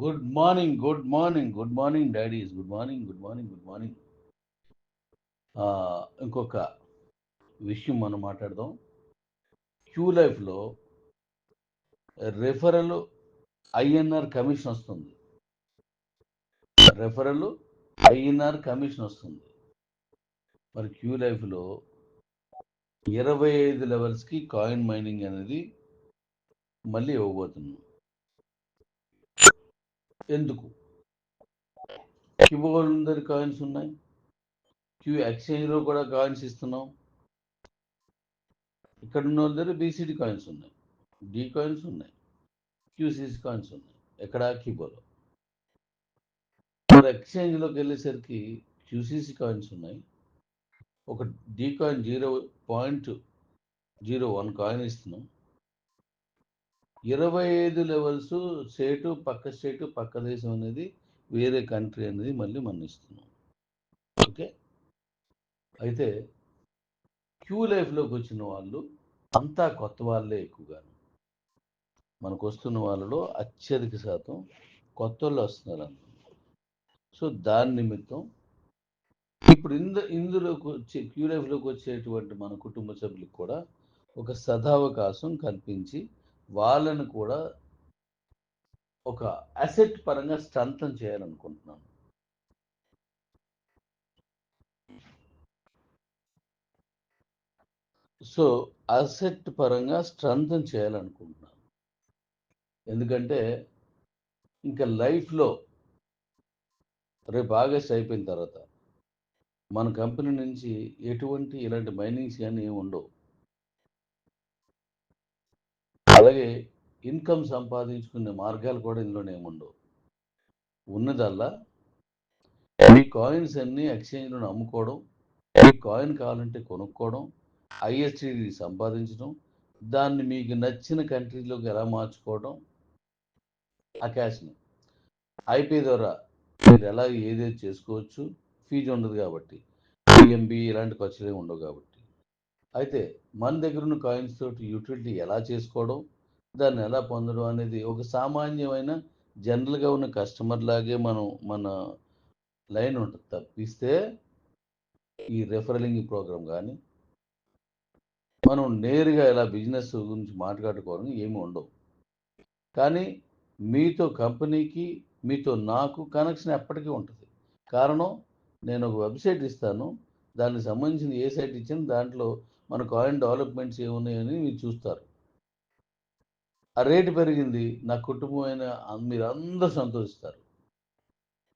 Good morning good morning good morning daddies good morning good morning good morning ఇంకొక విషయం మనం మాట్లాడదాం. Q లైఫ్లో రెఫరల్ ఐఎన్ఆర్ కమిషన్ వస్తుంది. రెఫరల్ ఐఎన్ఆర్ కమిషన్ వస్తుంది. మరి క్యూ లైఫ్లో ఇరవై ఐదు లెవెల్స్కి కాయిన్ మైనింగ్ అనేది మళ్ళీ ఇవ్వబోతున్నాం. ఎందుకు? క్యూ దగ్గర కాయిన్స్ ఉన్నాయి. క్యూ ఎక్స్చేంజ్లో కూడా కాయిన్స్ ఇస్తున్నాం. ఇక్కడ ఉన్న వాళ్ళ దగ్గర బీసీడీ కాయిన్స్ ఉన్నాయి. డి కాయిన్స్ ఉన్నాయి. క్యూసీసీ కాయిన్స్ ఉన్నాయి. ఎక్కడ క్యూబోలో మరి ఎక్స్చేంజ్లోకి వెళ్ళేసరికి క్యూసీసీ కాయిన్స్ ఉన్నాయి. ఒక D coin zero point zero one coin ఇస్తున్నాం. ఇరవై ఐదు లెవెల్స్ స్టేటు పక్క స్టేటు పక్క దేశం అనేది వేరే కంట్రీ అనేది మళ్ళీ మనం ఇస్తున్నాం ఓకే? అయితే క్యూ లైఫ్లోకి వచ్చిన వాళ్ళు అంతా కొత్త వాళ్ళే ఎక్కువగాను. మనకు వస్తున్న వాళ్ళలో అత్యధిక శాతం కొత్త వాళ్ళు వస్తున్నారు అన్నమాట సో దాని నిమిత్తం ఇప్పుడు ఇందు ఇందులోకి వచ్చే క్యూ లైఫ్లోకి వచ్చేటువంటి మన కుటుంబ సభ్యులకు కూడా ఒక సదావకాశం కల్పించి వాళ్ళను కూడా ఒక అసెట్ పరంగా స్ట్రంతం చేయాలనుకుంటున్నాను. సో అసెట్ పరంగా స్ట్రంతం చేయాలనుకుంటున్నాను. ఎందుకంటే ఇంకా లైఫ్లో రేపు ఆగస్ట్ అయిపోయిన తర్వాత మన కంపెనీ నుంచి ఎటువంటి ఇలాంటి మైనింగ్స్ కానీ ఏమి ఉండవు. అలాగే ఇన్కమ్ సంపాదించుకునే మార్గాలు కూడా ఇందులోనే ఏముండవు. ఉన్నదల్లా మీ కాయిన్స్ అన్నీ ఎక్స్చేంజ్లో అమ్ముకోవడం మీ కాయిన్ కావాలంటే కొనుక్కోవడం ఐఎస్టీ సంపాదించడం దాన్ని మీకు నచ్చిన కంట్రీలోకి ఎలా మార్చుకోవడం ఆ క్యాష్ని. ఐపీ ద్వారా మీరు ఎలా ఏదేది చేసుకోవచ్చు ఫీజు ఉండదు కాబట్టి. పిఎంబి ఇలాంటి ఖర్చులే ఉండవు కాబట్టి. అయితే మన దగ్గర ఉన్న కాయిన్స్ తోటి యూటిలిటీ ఎలా చేసుకోవడం దాన్ని ఎలా పొందడం అనేది ఒక సామాన్యమైన జనరల్గా ఉన్న కస్టమర్ లాగే మనం మన లైన్ ఉంటుంది. తప్పిస్తే ఈ రెఫరలింగ్ ప్రోగ్రామ్ కానీ మనం నేరుగా ఇలా బిజినెస్ గురించి మాట్లాడుకోవడం ఏమి ఉండవు. కానీ మీతో కంపెనీకి మీతో నాకు కనెక్షన్ ఎప్పటికీ ఉంటుంది. కారణం నేను ఒక వెబ్సైట్ ఇస్తాను. దానికి సంబంధించిన ఏ సైట్ ఇచ్చినా దాంట్లో మన కాయిన్ డెవలప్మెంట్స్ ఏమున్నాయని మీరు చూస్తారు. ఆ రేటు పెరిగింది. నా కుటుంబం అయిన మీరు అందరూ సంతోషిస్తారు.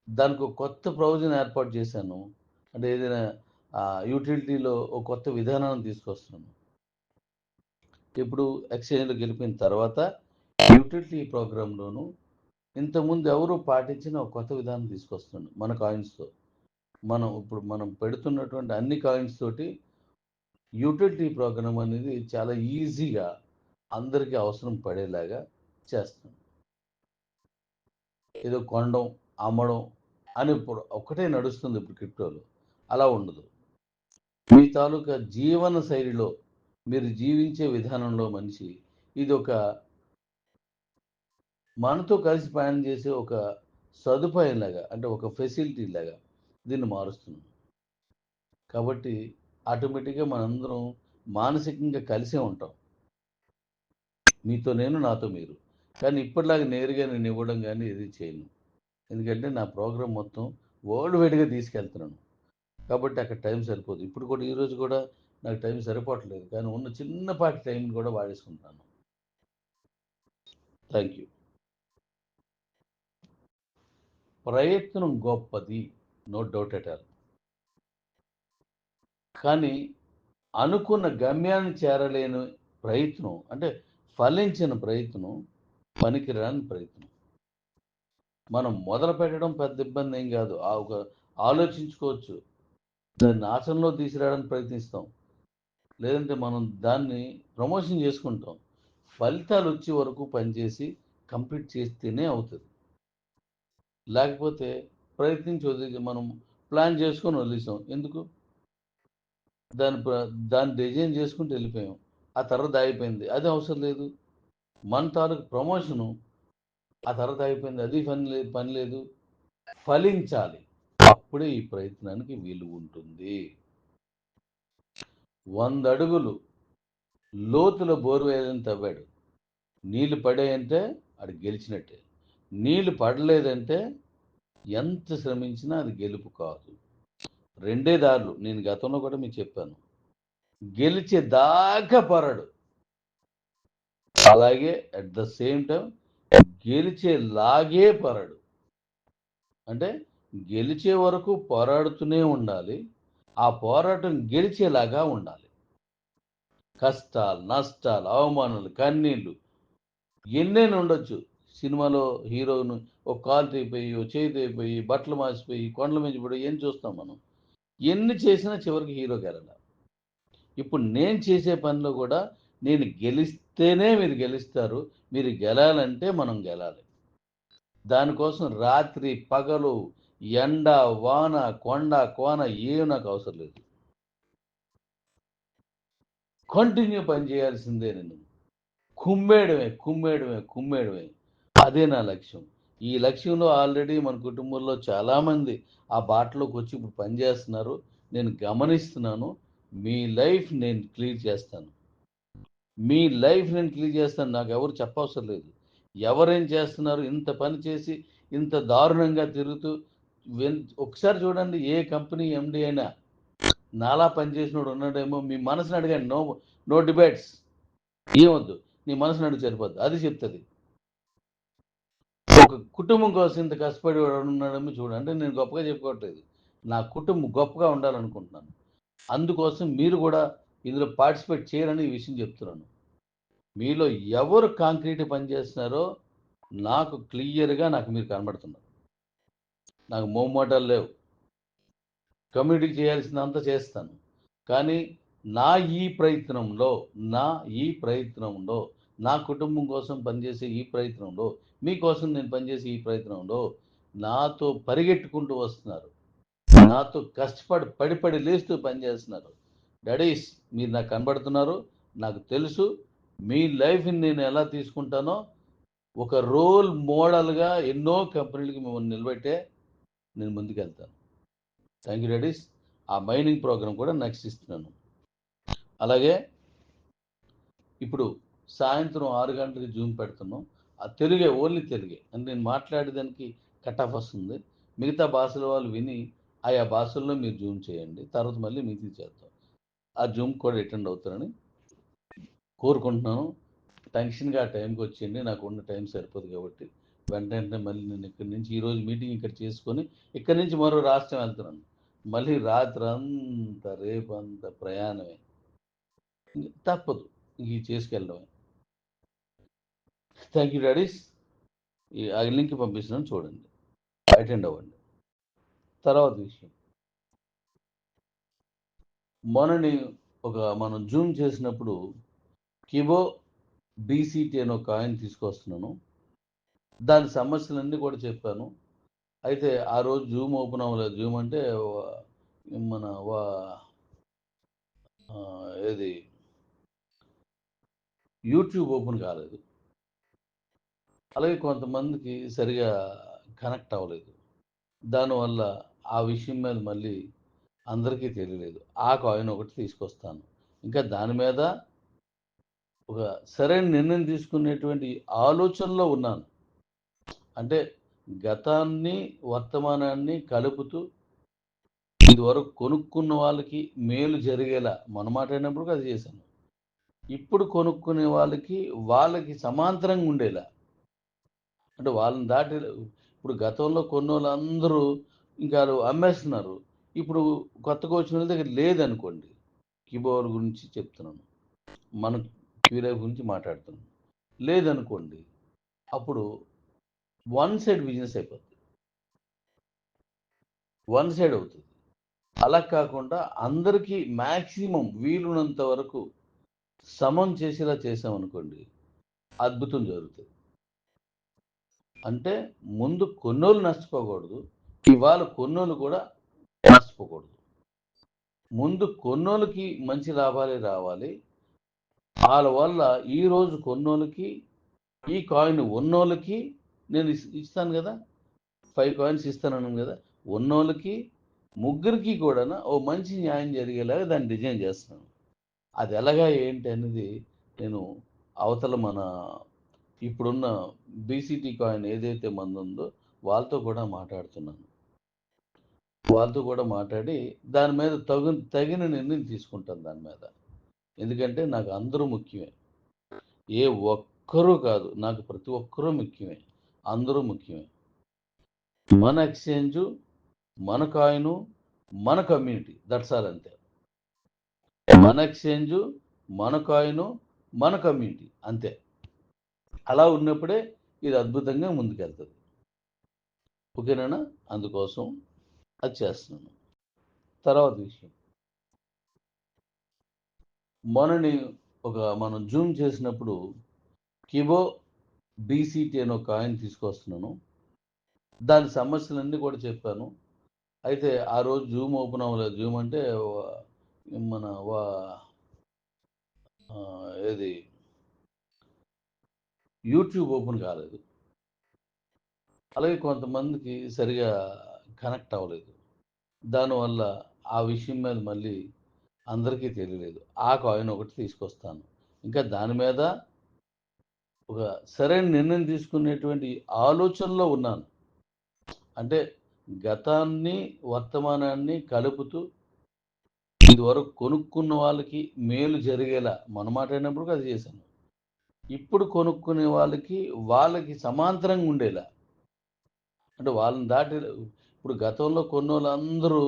దానికి ఒక కొత్త ప్రయోజనం ఏర్పాటు చేశాను. అంటే ఏదైనా యూటిలిటీలో ఒక కొత్త విధానాన్ని తీసుకొస్తున్నాను. ఇప్పుడు ఎక్స్చేంజ్లో గెలిపిన తర్వాత యూటిలిటీ ప్రోగ్రాంలోను ఇంతకుముందు ఎవరు పాటించిన ఒక కొత్త విధానం తీసుకొస్తున్నాను. మన కాయిన్స్తో. మనం ఇప్పుడు మనం పెడుతున్నటువంటి అన్ని కాయిన్స్ తోటి యూటిలిటీ ప్రోగ్రామ్ అనేది చాలా ఈజీగా అందరికీ అవసరం పడేలాగా చేస్తాం ఏదో కొనడం అమ్మడం అని ఇప్పుడు ఒకటే నడుస్తుంది ఇప్పుడు క్రిప్టోలో. అలా ఉండదు. మీ తాలూకా జీవన శైలిలో మీరు జీవించే విధానంలో మనిషి ఇది ఒక మనతో కలిసి ప్రయాణం చేసే ఒక సదుపాయం లాగా అంటే ఒక ఫెసిలిటీ లాగా దీన్ని మారుస్తున్నాం కాబట్టి ఆటోమేటిక్గా మనందరం మానసికంగా కలిసే ఉంటాం. మీతో నేను నాతో మీరు. కానీ ఇప్పటిలాగా నేరుగా నేను ఇవ్వడం కానీ ఇది చేయను. ఎందుకంటే నా ప్రోగ్రామ్ మొత్తం వరల్డ్ వైడ్గా తీసుకెళ్తున్నాను. కాబట్టి అక్కడ టైం సరిపోదు. ఇప్పుడు కూడా ఈరోజు కూడా నాకు టైం సరిపోవట్లేదు. కానీ ఉన్న చిన్నపాటి టైం కూడా వాడేసుకుంటాను. Thank you. ప్రయత్నం గొప్పది. No doubt at all. కానీ అనుకున్న గమ్యాన్ని చేరలేని ప్రయత్నం. అంటే ఫలించిన ప్రయత్నం పనికిరాని ప్రయత్నం. మనం మొదలు పెట్టడం పెద్ద ఇబ్బంది ఏం కాదు. ఆ ఒక ఆలోచించుకోవచ్చు. దాన్ని ఆచరణలో తీసుకురావడానికి ప్రయత్నిస్తాం. లేదంటే మనం దాన్ని ప్రమోషన్ చేసుకుంటాం. ఫలితాలు వచ్చే వరకు పనిచేసి కంప్లీట్ చేస్తేనే అవుతుంది. లేకపోతే ప్రయత్నించి వదిలి మనం ప్లాన్ చేసుకొని వదిలేసాం. ఎందుకు? దాని దాన్ని డిజైన్ చేసుకుంటూ వెళ్ళిపోయాం. ఆ తర్వాత ఆగిపోయింది. అది అవసరం లేదు. మన తాలూకు ప్రమోషను ఆ తర్వాత అయిపోయింది అది పని లేదు పని లేదు. ఫలించాలి. అప్పుడే ఈ ప్రయత్నానికి విలువ ఉంటుంది. వంద అడుగులు. లోతులో బోర్వేలని తవ్వాడు. నీళ్ళు పడాయంటే అది గెలిచినట్టే. నీళ్ళు పడలేదంటే ఎంత శ్రమించినా అది గెలుపు కాదు. రెండే దారులు. నేను గతంలో కూడా మీకు చెప్పాను. గెలిచే దాకా పరడు. అలాగే అట్ ద సేమ్ టైం గెలిచేలాగే పరడు. అంటే గెలిచే వరకు పోరాడుతూనే ఉండాలి ఆ పోరాటం గెలిచేలాగా ఉండాలి. కష్టాలు నష్టాలు అవమానాలు కన్నీళ్ళు ఎన్నైనా ఉండొచ్చు. సినిమాలో హీరోను ఒక కాలు తెగిపోయి ఓ చేయి తెగిపోయి బట్టలు మాసిపోయి కొండల మించిపోయి ఏం చూస్తాం మనం? ఎన్ని చేసినా చివరికి హీరో గెలల ఇప్పుడు నేను చేసే పనిలో కూడా నేను గెలిస్తేనే మీరు గెలుస్తారు మీరు గెలాలంటే మనం గెలాలి. దానికోసం రాత్రి పగలు ఎండ వాన కొండ కోన ఏం నాకు అవసరం లేదు. కంటిన్యూ పని చేయాల్సిందే నేను. కుమ్మేయడమే కుమ్మేయడమే కుమ్మేయడమే. అదే నా లక్ష్యం. ఈ లక్ష్యంలో ఆల్రెడీ మన కుటుంబంలో చాలామంది ఆ బాటలోకి వచ్చి ఇప్పుడు పనిచేస్తున్నారు నేను గమనిస్తున్నాను. మీ లైఫ్ నేను క్లియర్ చేస్తాను. మీ లైఫ్ నేను క్లియర్ చేస్తాను. నాకు ఎవరు చెప్పవసరం లేదు. ఎవరేం చేస్తున్నారు? ఇంత పని చేసి ఇంత దారుణంగా తిరుగుతూ ఒకసారి చూడండి ఏ కంపెనీ ఎండి అయినా. నాలా పనిచేసినోడు ఉన్నాడేమో మీ మనసుని అడగండి. No no debates. ఏమొద్దు. నీ మనసుని అడిగి సరిపోద్ది. అది చెప్తుంది. ఒక కుటుంబం కోసం ఇంత కష్టపడి ఉన్నాడేమో చూడండి. నేను గొప్పగా చెప్పుకోవట్లేదు. నా కుటుంబం గొప్పగా ఉండాలనుకుంటున్నాను. అందుకోసం మీరు కూడా ఇందులో పార్టిసిపేట్ చేయాలని ఈ విషయం చెప్తున్నాను. మీలో ఎవరు కాంక్రీట్ పని చేస్తున్నారో నాకు క్లియర్గా నాకు మీరు కనబడుతున్నారు. నాకు మోమోటాలు లేవు. కమ్యూనిటీకి చేయాల్సిందంతా చేస్తాను. కానీ నా ఈ ప్రయత్నంలో నా ఈ ప్రయత్నంలో నా కుటుంబం కోసం పనిచేసే ఈ ప్రయత్నంలో మీకోసం నేను పనిచేసే ఈ ప్రయత్నంలో నాతో పరిగెట్టుకుంటూ వస్తున్నారు. నాతో కష్టపడి పడి పడి లేస్తూ పనిచేస్తున్నారు. డాడీస్ మీరు నాకు కనబడుతున్నారు. నాకు తెలుసు మీ లైఫ్ని నేను ఎలా తీసుకుంటానో. ఒక రోల్ మోడల్గా ఎన్నో కంపెనీలకి మిమ్మల్ని నిలబెట్టే నేను ముందుకెళ్తాను. థ్యాంక్ యూ డాడీస్ ఆ మైనింగ్ ప్రోగ్రామ్ కూడా నెక్స్ట్ ఇస్తున్నాను. అలాగే ఇప్పుడు సాయంత్రం ఆరు గంటలకి జూమ్ పెడుతున్నాం. ఆ తెలుగే ఓన్లీ తెలుగే. అని నేను మాట్లాడేదానికి కట్ ఆఫ్ వస్తుంది. మిగతా భాషల వాళ్ళు విని ఆయా భాషల్లో మీరు జూమ్ చేయండి తర్వాత మళ్ళీ మీది చేద్దాం. ఆ జూమ్ కూడా అటెండ్ అవుతారని కోరుకుంటున్నాను. టెన్షన్గా ఆ టైంకి వచ్చేయండి నాకు ఉన్న టైం సరిపోదు కాబట్టి. వెంటనే మళ్ళీ నేను ఇక్కడి నుంచి ఈరోజు మీటింగ్ ఇక్కడ చేసుకొని ఇక్కడి నుంచి మరో రాష్ట్రం వెళ్తున్నాను. మళ్ళీ రాత్రి అంత రేపు అంత ప్రయాణమే తప్పదు ఇంక చేసుకెళ్ళడమే. Thank you daddies. ఈ లింక్ పంపిస్తున్నాను చూడండి. అటెండ్ అవ్వండి. తర్వాత విషయం. మొన్నని ఒక మనం జూమ్ చేసినప్పుడు కిబో బీసీటీ అనే ఒక కాయిన్ తీసుకొస్తున్నాను. దాని సమస్యలన్నీ కూడా చెప్పాను. అయితే ఆ రోజు జూమ్ ఓపెన్ అవ్వలేదు. జూమ్ అంటే మన వా ఏది? యూట్యూబ్ ఓపెన్ కాలేదు. అలాగే కొంతమందికి సరిగా కనెక్ట్ అవ్వలేదు. దానివల్ల ఆ విషయం మీద మళ్ళీ అందరికీ తెలియలేదు. ఆ కాయిన్ ఒకటి తీసుకొస్తాను. ఇంకా దాని మీద ఒక సరైన నిర్ణయం తీసుకునేటువంటి ఆలోచనలో ఉన్నాను. అంటే గతాన్ని వర్తమానాన్ని కలుపుతూ ఇదివరకు కొనుక్కున్న వాళ్ళకి మేలు జరిగేలా మన అయినప్పుడు అది చేశాను. ఇప్పుడు కొనుక్కునే వాళ్ళకి వాళ్ళకి సమాంతరంగా ఉండేలా. అంటే వాళ్ళని దాటి ఇప్పుడు గతంలో కొన్న వాళ్ళందరూ ఇంకా వాళ్ళు అమ్మేస్తున్నారు. ఇప్పుడు కొత్తగా వచ్చిన వాళ్ళ దగ్గర లేదనుకోండి కీబోర్డ్ గురించి చెప్తున్నాను. మన క్యూరియా గురించి మాట్లాడుతున్నాను. లేదనుకోండి అప్పుడు వన్ సైడ్ బిజినెస్ అయిపోతుంది వన్ సైడ్ అవుతుంది. అలా కాకుండా అందరికీ మ్యాక్సిమం వీలున్నంత వరకు సమం చేసేలా చేసామనుకోండి అద్భుతం జరుగుతుంది. అంటే ముందు కొన్నోళ్ళు నష్టపోకూడదు ఇవాళ కొన్నోళ్ళు కూడా నష్టపోకూడదు. ముందు కొన్నోళ్ళకి మంచి లాభాలే రావాలి. వాళ్ళ వల్ల ఈరోజు కొన్నోళ్ళకి ఈ కాయిన్ ఉన్నోళ్ళకి నేను ఇస్తాను కదా ఫైవ్ కాయిన్స్ ఇస్తానన్నాను కదా ఉన్నోళ్ళకి ముగ్గురికి కూడా ఓ మంచి న్యాయం జరిగేలాగా దాన్ని డిజైన్ చేస్తున్నాను. అది ఎలాగా ఏంటి అనేది నేను అవతల మన ఇప్పుడున్న బీసీటీ కాయిన్ ఏదైతే మంది ఉందో వాళ్ళతో కూడా మాట్లాడుతున్నాను. వాళ్ళతో కూడా మాట్లాడి దాని మీద తగు తగిన నిర్ణయం తీసుకుంటాను దాని మీద. ఎందుకంటే నాకు అందరూ ముఖ్యమే. ఏ ఒక్కరూ కాదు నాకు ప్రతి ఒక్కరూ ముఖ్యమే. అందరూ ముఖ్యమే. మన ఎక్స్చేంజ్ మన కాయిన్ మన కమ్యూనిటీ దట్స్ ఆల్ అంతే. మన ఎక్స్చేంజ్ మన కాయిన్ మన కమ్యూనిటీ అంతే. అలా ఉన్నప్పుడే ఇది అద్భుతంగా ముందుకెళ్తుంది. ఓకేనా? అందుకోసం అది చేస్తున్నాను. తర్వాత విషయం. మొన్నని ఒక మనం జూమ్ చేసినప్పుడు కిబో బీసీటీ అనే ఒక కాయిన్ తీసుకొస్తున్నాను. దాని సమస్యలన్నీ కూడా చెప్పాను. అయితే ఆ రోజు జూమ్ ఓపెన్ అవ్వలేదు. జూమ్ అంటే మన వా ఏది? యూట్యూబ్ ఓపెన్ కాలేదు. అలాగే కొంతమందికి సరిగా కనెక్ట్ అవ్వలేదు. దానివల్ల ఆ విషయం మీద మళ్ళీ అందరికీ తెలియలేదు. ఆ కాయిన్ ఒకటి తీసుకొస్తాను. ఇంకా దాని మీద ఒక సరైన నిర్ణయం తీసుకునేటువంటి ఆలోచనలో ఉన్నాను. అంటే గతాన్ని వర్తమానాన్ని కలుపుతూ ఇదివరకు కొనుక్కున్న వాళ్ళకి మేలు జరిగేలా మన మాట అయినప్పుడు అది చేశాను. ఇప్పుడు కొనుక్కునే వాళ్ళకి వాళ్ళకి సమాంతరంగా ఉండేలా. అంటే వాళ్ళని దాటి ఇప్పుడు గతంలో కొన్న వాళ్ళందరూ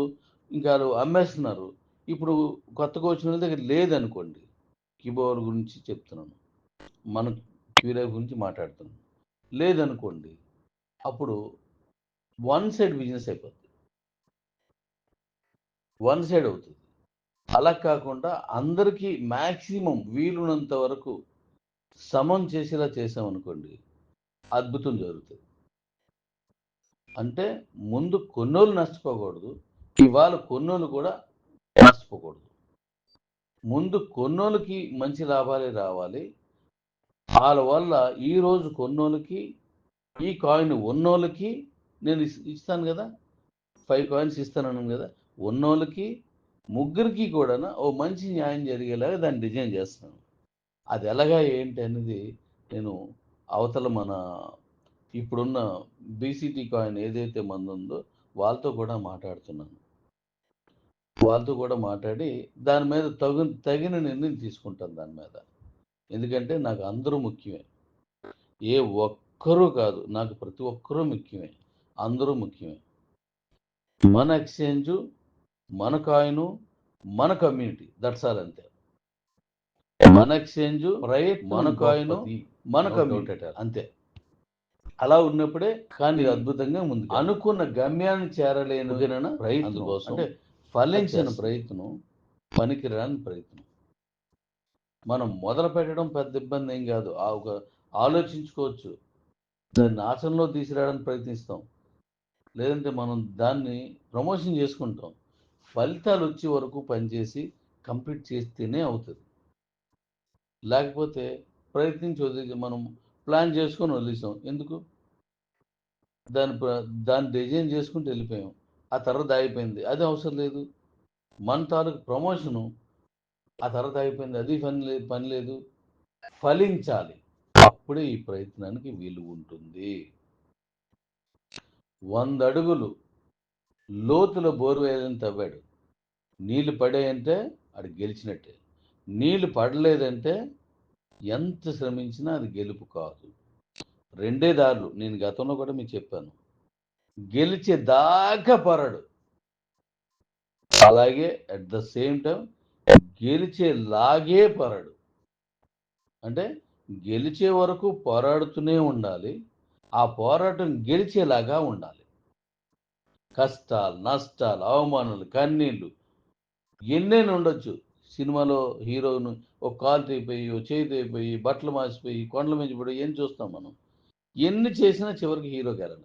ఇంకా వాళ్ళు అమ్మేస్తున్నారు. ఇప్పుడు కొత్తగా వచ్చిన వాళ్ళ దగ్గర లేదనుకోండి కీబోర్డ్ గురించి చెప్తున్నాను. మన క్యూరియా గురించి మాట్లాడుతున్నాను. లేదనుకోండి అప్పుడు వన్ సైడ్ బిజినెస్ అయిపోతుంది వన్ సైడ్ అవుతుంది. అలా కాకుండా అందరికీ మ్యాక్సిమం వీలున్నంత వరకు సమం చేసేలా చేసామనుకోండి అద్భుతం జరుగుతుంది. అంటే ముందు కొన్నోళ్ళు నష్టపోకూడదు ఇవాళ కొన్నోళ్ళు కూడా నష్టపోకూడదు. ముందు కొన్నోళ్ళకి మంచి లాభాలే రావాలి. వాళ్ళ వల్ల ఈ రోజు కొన్నోళ్ళకి ఈ కాయిన్ ఉన్నోళ్ళకి నేను ఇస్తాను కదా ఫైవ్ కాయిన్స్ ఇస్తానన్నాను కదా ఉన్నోళ్ళకి ముగ్గురికి కూడా ఓ మంచి న్యాయం జరిగేలాగా దాన్ని డిజైన్ చేస్తాను అది ఎలాగా ఏంటి అనేది నేను అవతల మన ఇప్పుడున్న బీసీటీ కాయిన్ ఏదైతే మంది ఉందో వాళ్ళతో కూడా మాట్లాడుతున్నాను. వాళ్ళతో కూడా మాట్లాడి దాని మీద తగు తగిన నిర్ణయం తీసుకుంటాను దాని మీద. ఎందుకంటే నాకు అందరూ ముఖ్యమే. ఏ ఒక్కరూ కాదు నాకు ప్రతి ఒక్కరూ ముఖ్యమే. అందరూ ముఖ్యమే. మన ఎక్స్చేంజ్ మన కాయిను మన కమ్యూనిటీ దట్స్ ఆల్ అంతే. మన ఎక్స్చేంజ్ రైట్ మన కాయిన్ మన కమ్యూనిటీ. అంతే. అలా ఉన్నప్పుడే కానీ ఇది అద్భుతంగా ముందు అనుకున్న గమ్యాన్ని చేరలేను ప్రయత్నం కోసం అంటే ఫలించిన ప్రయత్నం పనికిరాని ప్రయత్నం. మనం మొదలు పెట్టడం పెద్ద ఇబ్బంది ఏం కాదు. ఆ ఒక ఆలోచించుకోవచ్చు. దాన్ని ఆచరణలో తీసుకురావడానికి ప్రయత్నిస్తాం. లేదంటే మనం దాన్ని ప్రమోషన్ చేసుకుంటాం. ఫలితాలు వచ్చే వరకు పనిచేసి కంప్లీట్ చేస్తేనే అవుతుంది. లేకపోతే ప్రయత్నించి వదిలి మనం ప్లాన్ చేసుకొని వదిలేసాం. ఎందుకు? దాని ప్ర- దాన్ని డిజైన్ చేసుకుంటూ వెళ్ళిపోయాం. ఆ తర్వాత ఆగిపోయింది. అది అవసరం లేదు. మన తాలూకు ప్రమోషను ఆ తర్వాత అయిపోయింది అది పని లేదు పని లేదు. ఫలించాలి. అప్పుడే ఈ ప్రయత్నానికి విలువ ఉంటుంది. వంద అడుగులు లోతులో బోర్వేలని తవ్వాడు నీళ్ళు పడాయంటే అది గెలిచినట్టే. నీళ్ళు పడలేదంటే ఎంత శ్రమించినా అది గెలుపు కాదు. రెండే దారులు. నేను గతంలో కూడా మీకు చెప్పాను. గెలిచే దాకా పరడు. అలాగే అట్ ద సేమ్ టైం గెలిచే లాగే పరడు. అంటే గెలిచే వరకు పోరాడుతూనే ఉండాలి. ఆ పోరాటం గెలిచేలాగా ఉండాలి. కష్టాలు నష్టాలు అవమానాలు కన్నీళ్ళు ఎన్నైనా ఉండొచ్చు. సినిమాలో హీరోను ఒక కాలు తెగిపోయి ఓ చేయి తెగిపోయి బట్టలు మాసిపోయి కొండల మించి పడి ఏం చూస్తాం మనం? ఎన్ని చేసినా చివరికి హీరో గెలల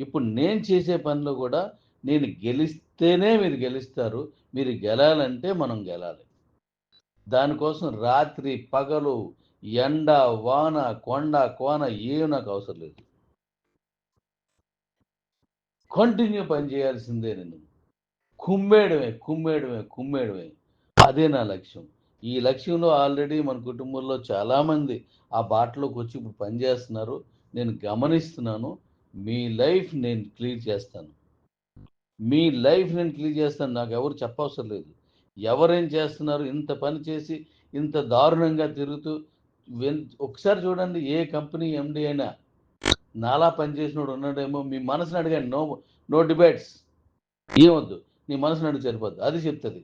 ఇప్పుడు నేను చేసే పనిలో కూడా నేను గెలిస్తేనే మీరు గెలుస్తారు. మీరు గెలాలంటే మనం గెలాలి. దానికోసం రాత్రి పగలు ఎండ వాన కొండ కోన ఏం నాకు అవసరం లేదు. కంటిన్యూ పని చేయాల్సిందే నేను. కుమ్మేయడమే కుమ్మేయడమే కుమ్మేయడమే. అదే నా లక్ష్యం? ఈ లక్ష్యంలో ఆల్రెడీ మన కుటుంబంలో చాలామంది ఆ బాటలోకి వచ్చి ఇప్పుడు పనిచేస్తున్నారు నేను గమనిస్తున్నాను. మీ లైఫ్ నేను క్లియర్ చేస్తాను. మీ లైఫ్ నేను క్లియర్ చేస్తాను. నాకు ఎవరు చెప్పవసరం లేదు. ఎవరేం చేస్తున్నారు? ఇంత పని చేసి ఇంత దారుణంగా తిరుగుతూ ఒకసారి చూడండి ఏ కంపెనీ ఎండి అయినా. నాలా పనిచేసినోడు ఉన్నాడేమో మీ మనసుని అడిగాను నో నో డిబేట్స్. ఏమొద్దు. నీ మనసుని అడిగి సరిపోద్దు. అది చెప్తుంది.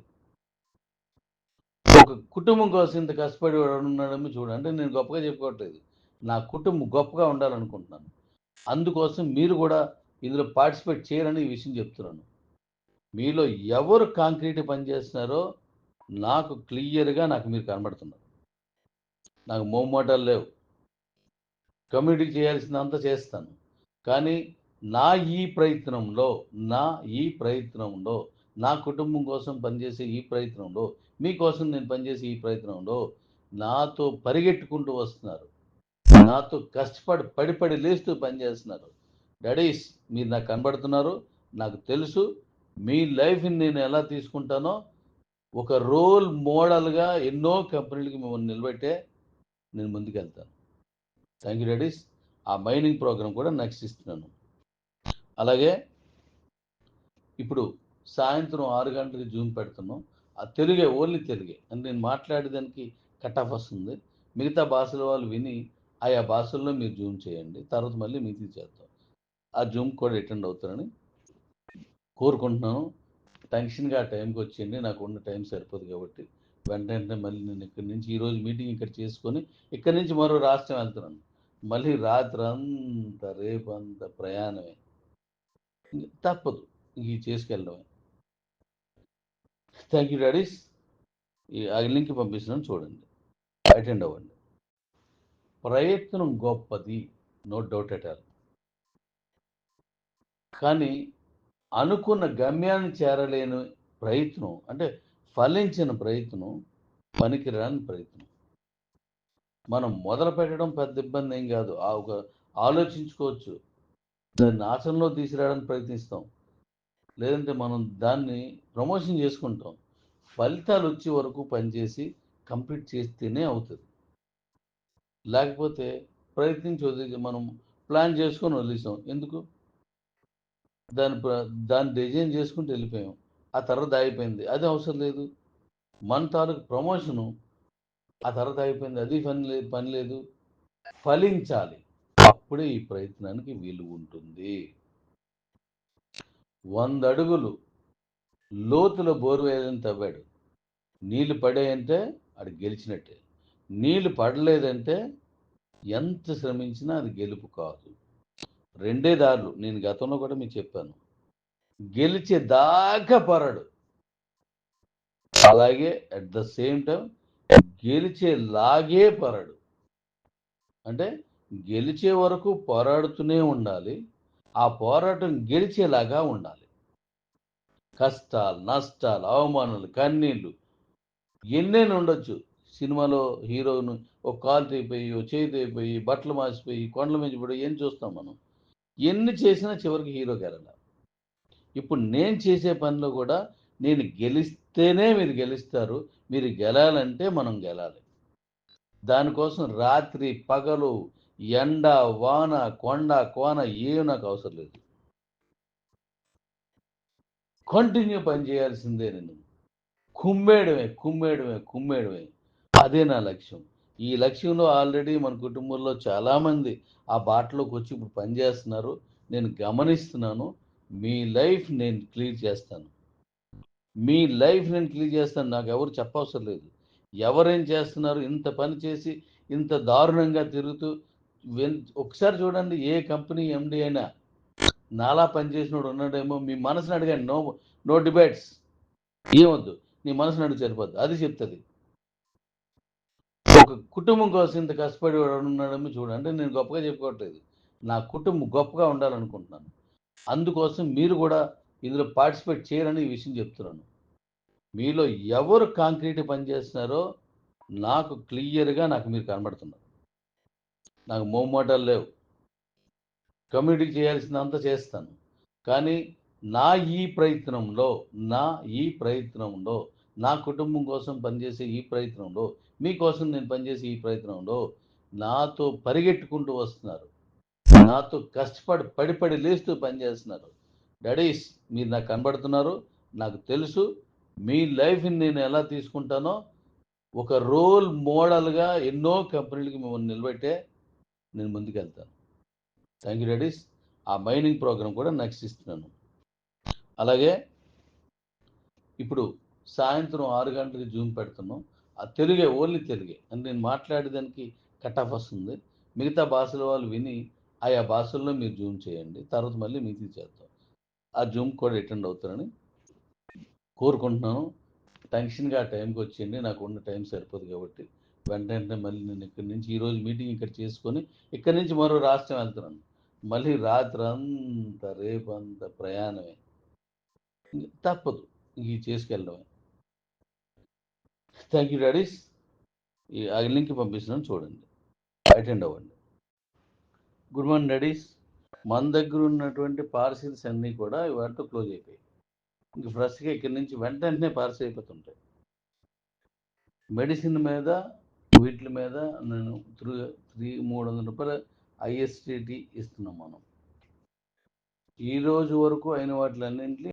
ఒక కుటుంబం కోసం ఇంత కష్టపడి ఉన్నాడని చూడండి నేను గొప్పగా చెప్పుకోవట్లేదు. నా కుటుంబం గొప్పగా ఉండాలనుకుంటున్నాను. అందుకోసం మీరు కూడా ఇందులో పార్టిసిపేట్ చేయాలని ఈ విషయం చెప్తున్నాను. మీలో ఎవరు కాంక్రీట్ పని చేస్తున్నారో నాకు క్లియర్గా నాకు మీరు కనబడుతున్నారు. నాకు మోమోటాలు లేవు. కమ్యూనిటీ చేయాల్సినంత చేస్తాను. కానీ నా ఈ ప్రయత్నంలో నా ఈ ప్రయత్నంలో నా కుటుంబం కోసం పనిచేసే ఈ ప్రయత్నంలో మీకోసం నేను పనిచేసే ఈ ప్రయత్నంలో నాతో పరిగెట్టుకుంటూ వస్తున్నారు. నాతో కష్టపడి పడి పడి లేస్తూ పనిచేస్తున్నారు. డాడీస్ మీరు నాకు కనబడుతున్నారు. నాకు తెలుసు మీ లైఫ్ని నేను ఎలా తీసుకుంటానో. ఒక రోల్ మోడల్గా ఎన్నో కంపెనీలకి మిమ్మల్ని నిలబెట్టే నేను ముందుకెళ్తాను. థ్యాంక్ యూ డాడీస్ ఆ మైనింగ్ ప్రోగ్రామ్ కూడా నెక్స్ట్ ఇస్తున్నాను. అలాగే ఇప్పుడు సాయంత్రం ఆరు గంటలకి జూమ్ పెడుతున్నాం. ఆ తెలుగే ఓన్లీ తెలుగే. అని నేను మాట్లాడేదానికి కట్ ఆఫ్ వస్తుంది. మిగతా భాషల వాళ్ళు విని ఆయా భాషల్లో మీరు జూమ్ చేయండి. తర్వాత మళ్ళీ మీది చేద్దాం. ఆ జూమ్ కూడా అటెండ్ అవుతారని కోరుకుంటున్నాను. టెన్షన్గా ఆ టైంకి వచ్చేయండి. నాకు ఉన్న టైం సరిపోదు కాబట్టి వెంటనే మళ్ళీ నేను ఇక్కడి నుంచి ఈరోజు మీటింగ్ ఇక్కడ చేసుకొని ఇక్కడి నుంచి మరో రాష్ట్రం వెళ్తున్నాను. మళ్ళీ రాత్రి అంతా రేపు అంత ప్రయాణమే తప్పదు. ఇంక చేసుకెళ్ళడమే. థ్యాంక్ యూ డాడీస్ ఈ ఆ లింక్ పంపిస్తున్నాను చూడండి. అటెండ్ అవ్వండి. ప్రయత్నం గొప్పది నో డౌట్ ఎట్ ఆల్ కానీ అనుకున్న గమ్యాన్ని చేరలేని ప్రయత్నం అంటే ఫలించిన ప్రయత్నం పనికిరాని ప్రయత్నం. మనం మొదలు పెట్టడం పెద్ద ఇబ్బంది ఏం కాదు. ఆ ఒక ఆలోచించుకోవచ్చు. దాన్ని ఆచరణలో తీసుకురావడానికి ప్రయత్నిస్తాం. లేదంటే మనం దాన్ని ప్రమోషన్ చేసుకుంటాం. ఫలితాలు వచ్చే వరకు పనిచేసి కంప్లీట్ చేస్తేనే అవుతుంది. లేకపోతే ప్రయత్నించి వదిలి మనం ప్లాన్ చేసుకొని వదిలేసాం. ఎందుకు? దాని ప్ర- దాన్ని డిజైన్ చేసుకుంటూ వెళ్ళిపోయాం. ఆ తర్వాత అయిపోయింది అది అవసరం లేదు. మన తాలూకు ప్రమోషను ఆ తర్వాత అయిపోయింది అది పని లేదు పని లేదు. ఫలించాలి. అప్పుడే ఈ ప్రయత్నానికి వీలు ఉంటుంది. వంద అడుగులు లోతులో బోర్వేలని తవ్వాడు. నీళ్ళు పడాయంటే అది గెలిచినట్టే. నీళ్ళు పడలేదంటే ఎంత శ్రమించినా అది గెలుపు కాదు. రెండే దారులు. నేను గతంలో కూడా మీకు చెప్పాను. గెలిచే దాకా పరడు. అలాగే అట్ ద సేమ్ టైం గెలిచే లాగే పరడు. అంటే గెలిచే వరకు పోరాడుతూనే ఉండాలి. ఆ పోరాటం గెలిచేలాగా ఉండాలి. కష్టాలు నష్టాలు అవమానాలు కన్నీళ్ళు ఎన్నైనా ఉండొచ్చు. సినిమాలో హీరోను ఒక కాలు తెగిపోయి ఓ చేయి తెగిపోయి బట్టలు మాసిపోయి కొండల మీద పడి ఏం చూస్తాం మనం? ఎన్ని చేసినా చివరికి హీరో గెలల ఇప్పుడు నేను చేసే పనిలో కూడా నేను గెలిస్తేనే మీరు గెలుస్తారు. మీరు గెలాలంటే మనం గెలాలి. దానికోసం రాత్రి పగలు ఎండ వాన కొండ కోన ఏమి నాకు అవసరం లేదు. కంటిన్యూ పని చేయాల్సిందే నేను. కుమ్మేయడమే కుమ్మేయడమే కుమ్మేయడమే. అదే నా లక్ష్యం. ఈ లక్ష్యంలో ఆల్రెడీ మన కుటుంబంలో చాలామంది ఆ బాటలోకి వచ్చి ఇప్పుడు పనిచేస్తున్నారు నేను గమనిస్తున్నాను. మీ లైఫ్ నేను క్లియర్ చేస్తాను. మీ లైఫ్ నేను క్లియర్ చేస్తాను. నాకు ఎవరు చెప్పవసరం లేదు. ఎవరేం చేస్తున్నారు? ఇంత పని చేసి ఇంత దారుణంగా తిరుగుతూ ఒకసారి చూడండి ఏ కంపెనీ ఎండి అయినా నాలా పనిచేసినోడు ఉన్నాడేమో మీ మనసుని అడగండి. No no debates. ఏమొద్దు. నీ మనసుని అడిగి సరిపోద్దు. అది చెప్తుంది. ఒక కుటుంబం కోసం ఇంత కష్టపడి ఉన్నాడేమో చూడండి. నేను గొప్పగా చెప్పుకోవట్లేదు. నా కుటుంబం గొప్పగా ఉండాలనుకుంటున్నాను. అందుకోసం మీరు కూడా ఇందులో పార్టిసిపేట్ చేయాలని ఈ విషయం చెప్తున్నాను. మీలో ఎవరు కాంక్రీట్ పని చేస్తున్నారో నాకు క్లియర్గా నాకు మీరు కనబడుతున్నారు. నాకు మోమోటాలు లేవు. కమ్యూనిటీ చేయాల్సినంత చేస్తాను. కానీ నా ఈ ప్రయత్నంలో నా ఈ ప్రయత్నంలో నా కుటుంబం కోసం పనిచేసే ఈ ప్రయత్నంలో మీకోసం నేను పనిచేసే ఈ ప్రయత్నంలో నాతో పరిగెట్టుకుంటూ వస్తున్నారు. నాతో కష్టపడి పడి పడి లేస్తూ పనిచేస్తున్నారు. డాడీస్ మీరు నాకు కనబడుతున్నారు. నాకు తెలుసు మీ లైఫ్ని నేను ఎలా తీసుకుంటానో. ఒక రోల్ మోడల్గా ఎన్నో కంపెనీలకి మిమ్మల్ని నిలబెట్టే నేను ముందుకెళ్తాను. థ్యాంక్ యూ డాడీస్ ఆ మైనింగ్ ప్రోగ్రామ్ కూడా నెక్స్ట్ ఇస్తున్నాను. అలాగే ఇప్పుడు సాయంత్రం ఆరు గంటలకి జూమ్ పెడుతున్నాం. ఆ తెలుగే ఓన్లీ తెలుగే. అని నేను మాట్లాడేదానికి కట్ ఆఫ్ వస్తుంది. మిగతా భాషల వాళ్ళు విని ఆయా భాషల్లో మీరు జూమ్ చేయండి. తర్వాత మళ్ళీ మీది చేద్దాం. ఆ జూమ్ కూడా అటెండ్ అవుతారని కోరుకుంటున్నాను. టెన్షన్గా ఆ టైంకి వచ్చేయండి. నాకు ఉన్న టైం సరిపోదు కాబట్టి. వెంటనే మళ్ళీ నేను ఇక్కడి నుంచి ఈరోజు మీటింగ్ ఇక్కడ చేసుకొని ఇక్కడి నుంచి మరో రాష్ట్రం వెళ్తున్నాను. మళ్ళీ రాత్రి అంతా రేపు అంత ప్రయాణమే తప్పదు. ఇంక ఇది చేసుకెళ్ళడమే. థ్యాంక్ యూ డాడీస్ ఈ ఆ లింక్ పంపిస్తున్నాను చూడండి. అటెండ్ అవ్వండి. గుడ్ మార్నింగ్ డాడీస్ మన దగ్గర ఉన్నటువంటి పార్సిల్స్ అన్నీ కూడా వాటితో క్లోజ్ అయిపోయాయి. ఇంక ఫ్రెష్గా ఇక్కడి నుంచి వెంటనే పార్సల్ అయిపోతుంటాయి. మెడిసిన్ మీద వీటి మీద నేను త్రీ త్రీ మూడు వందల రూపాయల ఐఎస్టీటీ ఇస్తున్నాం మనం. ఈ రోజు వరకు అయిన వాటిలన్నింటినీ